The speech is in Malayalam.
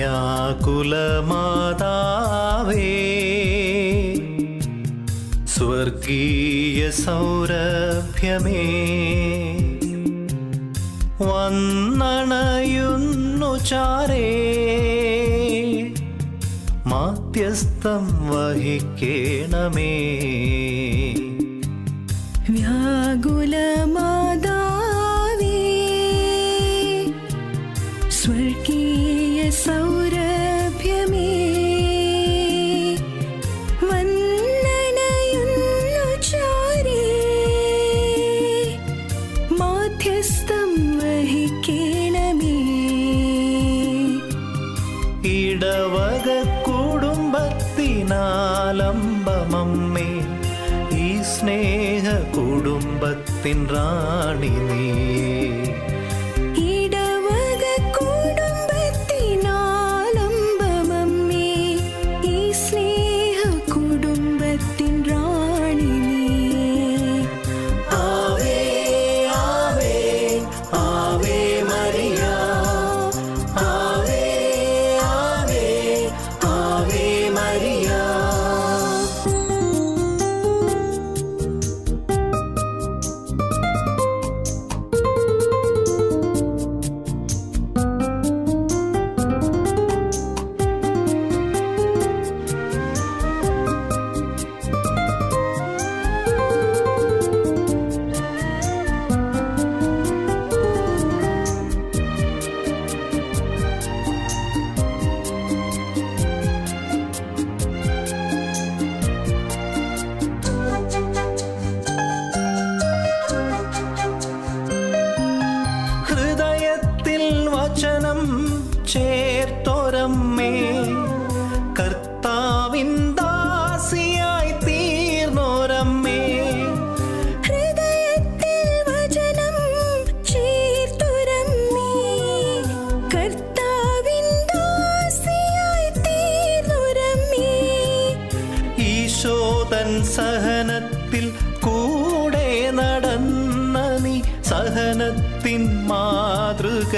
വ്യാകുലമാതാവേ സ്വർഗീയ സൗരഭ്യമേ വന്നണയുന്നു ചാരേ മാധ്യസ്ഥം വഹിക്കണമേ. വ്യാകുലമാ കുടുംബത്തിനാലംബമമ്മേ ഈ സ്നേഹ കുടുംബത്തിൻ റാണി നീ. yeah സഹനത്തിൽ കൂടെ നടന്ന നീ സഹനത്തിൻ മാതൃക